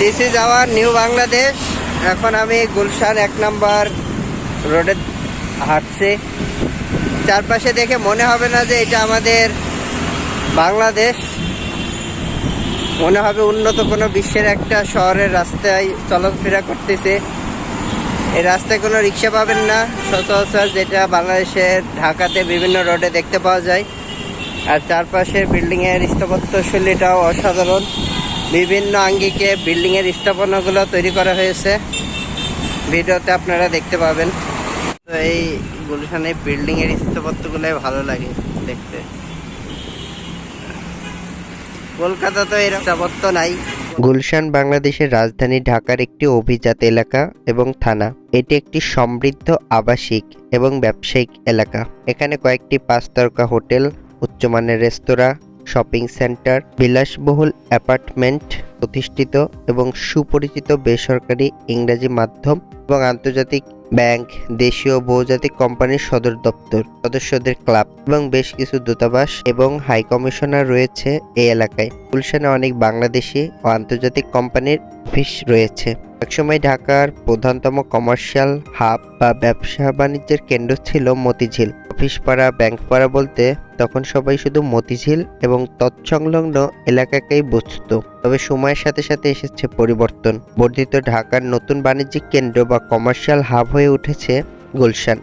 This is our new Bangladesh এখন আমি গুলশান এক নম্বর রোডে হাঁটছি। চারপাশে দেখে মনে হবে না যে এটা আমাদের বাংলাদেশ। মনে হবে উন্নত কোনো বিশ্বের একটা শহরের রাস্তায় চলাফেরা করতেছে। এই রাস্তায় কোনো রিক্সা পাবেন না। সচরাচর যেটা বাংলাদেশের ঢাকাতে বিভিন্ন রোডে দেখতে পাওয়া যায়। আর চারপাশের বিল্ডিংয়ের স্থাপত্য শৈলীটাও অসাধারণ। বিভিন্ন আঙ্গিকে বিল্ডিংয়ের স্থাপনাগুলো তৈরি করা হয়েছে। ভিডিওতে আপনারা দেখতে পাবেন। তো এই গুলশানে বিল্ডিংয়ের স্থাপত্যগুলোই ভালো লাগে দেখতে। কলকাতা তো এর স্থাপত্য নাই। গুলশান বাংলাদেশের রাজধানী ঢাকার একটি অভিজাত এলাকা এবং থানা। এটি একটি সমৃদ্ধ আবাসিক এবং ব্যবসায়িক এলাকা। এখানে কয়েকটি পাঁচতারকা হোটেল, উচ্চমানের রেস্তোরাঁ শপিং সেন্টার, বিলাসবহুল অ্যাপার্টমেন্ট প্রতিষ্ঠিত এবং সুপরিচিত বেসরকারি ইংরেজি মাধ্যম এবং আন্তর্জাতিক ব্যাংক, দেশীয় বহুজাতিক কোম্পানির সদর দপ্তর, সদস্যদের ক্লাব এবং বেশ কিছু দূতাবাস এবং হাই কমিশনার রয়েছে এই এলাকায়। গুলশানে অনেক বাংলাদেশি ও আন্তর্জাতিক কোম্পানির অফিস রয়েছে। একসময় ঢাকার প্রধানতম কমার্শিয়াল হাব বা ব্যবসা বাণিজ্যের কেন্দ্র ছিল মতিঝিল। অফিস পাড়া ব্যাংক পাড়া বলতে তখন সবাই শুধু মতিঝিল এবং তৎসংলগ্ন এলাকাকেই বুঝত। তবে সময়ের সাথে সাথে এসেছে পরিবর্তন। বর্ধিত ঢাকার নতুন বাণিজ্যিক কেন্দ্র বা কমার্শিয়াল হাব হয়ে উঠেছে গুলশান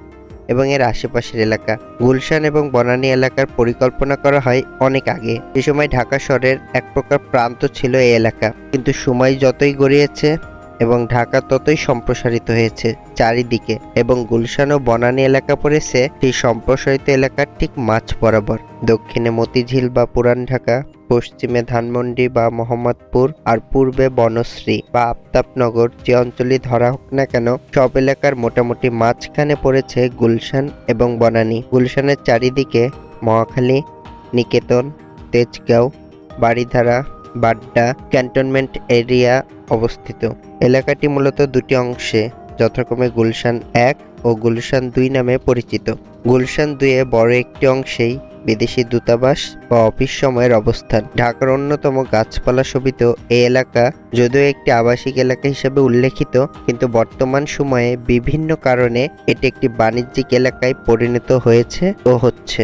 এবং এর আশেপাশের এলাকা। গুলশান এবং বনানী এলাকার পরিকল্পনা করা হয় অনেক আগে। সে সময় ঢাকা শহরের এক প্রকার প্রান্ত ছিল এই এলাকা। কিন্তু সময় যতই গড়িয়েছে এবং ঢাকা ততই সম্প্রসারিত হয়েছে চারিদিকে এবং গুলশান ও বনানী এলাকা পড়েছে সেই সম্প্রসারিত এলাকার ঠিক মাঝ বরাবর। দক্ষিণে মতিঝিল বা পুরান ঢাকা, পশ্চিমে ধানমন্ডি বা মোহাম্মদপুর আর পূর্বে বনশ্রী বা আফতাবনগর যে অঞ্চলই ধরা হোক না কেন, সব এলাকার মোটামুটি মাঝখানে পড়েছে গুলশান এবং বনানী। গুলশানের চারিদিকে মহাখালী, নিকেতন, তেজগাঁও বাড়িধারা বাড্ডা ক্যান্টনমেন্ট এরিয়া অবস্থিত। এলাকাটি মূলত দুটি অংশে, যথাক্রমে গুলশান এক ও গুলশান দুই নামে পরিচিত। গুলশান দুইয়ে বড় একটি অংশেই বিদেশি দূতাবাস বা অফিস সময়ের অবস্থান। ঢাকার অন্যতম গাছপালা শোভিত এই এলাকা যদিও একটি আবাসিক এলাকা হিসেবে উল্লেখিত, কিন্তু বর্তমান সময়ে বিভিন্ন কারণে এটি একটি বাণিজ্যিক এলাকায় পরিণত হয়েছে ও হচ্ছে।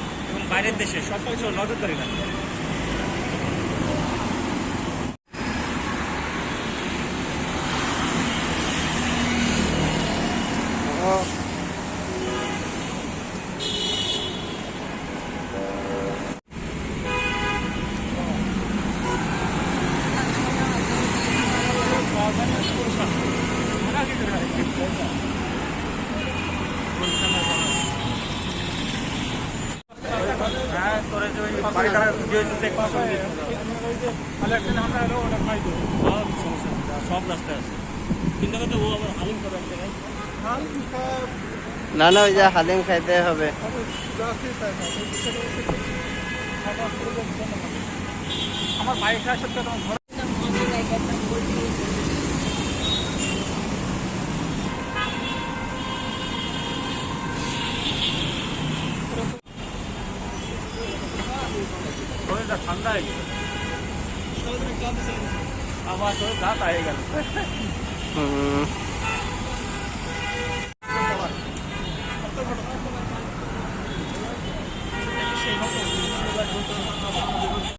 এবং বাইরের দেশে সব কিছু নজরদারি রাখে হ্যাঁ তোরে যে ওই বাড়িটা ভিডিও হচ্ছে চেক করা সব আছে কিন্তু ও হালিম। না না, ওই যে হালিম খাইতে হবে আমার বাইকটা আসলে शोल्डर ठंडा है। शोल्डर में काम आवाज़ थोड़ा घात आएगा